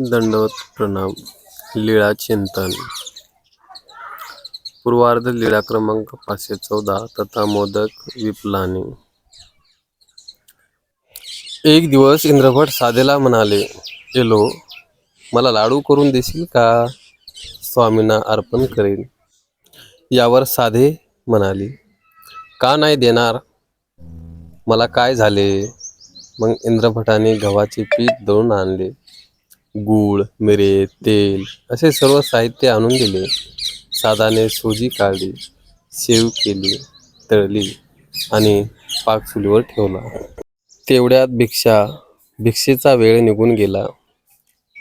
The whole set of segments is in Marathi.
दंडवत प्रणाम. लीळा चिंतन. पूर्वार्ध लीळा क्रमांक पाचशे चौदा तथा मोदक विपलानी. एक दिवस इंद्रभट साधेला म्हणाले एलो मला लाडू करून देशील का? स्वामींना अर्पण करेन. यावर साधे म्हणाली का नाही देणार? मला काय झाले? मग इंद्रभटाने गव्हाचे पीठ दळून आणले. गूळ मिरे तेल असे सर्व साहित्य आणून दिले. साधाने सोजी काढली शेव केली तळली आणि पाक चुलीवर ठेवला. तेवढ्यात भिक्षा भिक्षेचा वेळ निघून गेला.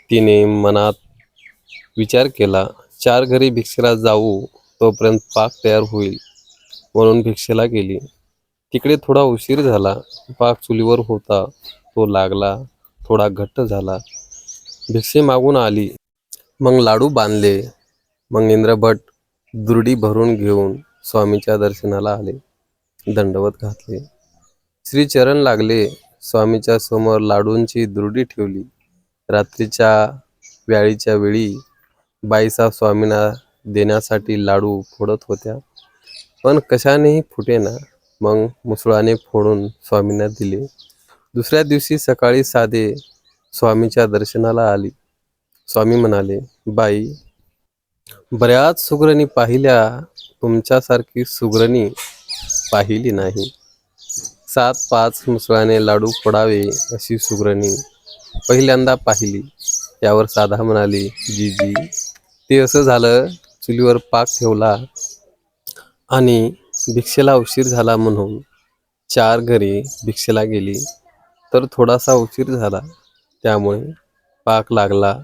तिने मनात विचार केला चार घरी भिक्षेला जाऊ तोपर्यंत पाक तयार होईल म्हणून भिक्षेला गेली. तिकडे थोडा उशीर झाला. पाक चुलीवर होता तो लागला थोडा घट्ट झाला. भिक्षे मागून आली. मग लाडू बांधले. मग इंद्रभट दुर्डी भरून घेऊन स्वामीच्या दर्शनाला आले. दंडवत घातले. श्रीचरण लागले. स्वामीच्या समोर लाडूंची दुर्डी ठेवली. रात्रीच्या व्याळीच्या वेळी बाईसा स्वामींना देण्यासाठी लाडू फोडत होत्या. पण कशानेही फुटेना. मग मुसळाने फोडून स्वामींना दिले. दुसऱ्या दिवशी सकाळी साधे स्वामीच्या दर्शनाला आली. स्वामी म्हणाले बाई बऱ्याच सुग्रणी पाहिल्या तुमच्यासारखी सुग्रणी पाहिली नाही. सात पाच मुसळाने लाडू फोडावे अशी सुग्रणी पहिल्यांदा पाहिली. यावर साधा म्हणाली जीजी ते असं झालं चुलीवर पाक ठेवला आणि भिक्षेला उशीर झाला म्हणून चार घरी भिक्षेला गेली. तर थोडासा उशीर झाला. त्यामुळे पाक लागला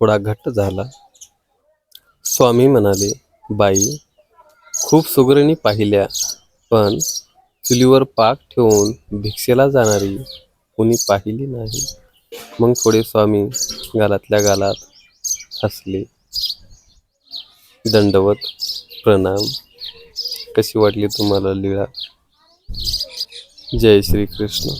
थोडा घट्ट झाला. स्वामी म्हणाले बाई खूप सुगरणी पाहिल्या पण चुलीवर पाक ठेवून भिक्षेला जाणारी कुणी पाहिली नाही. मग थोडे स्वामी गालातल्या गालात हसले. दंडवत प्रणाम. कशी वाटली तुम्हाला लीळा? जय श्री कृष्ण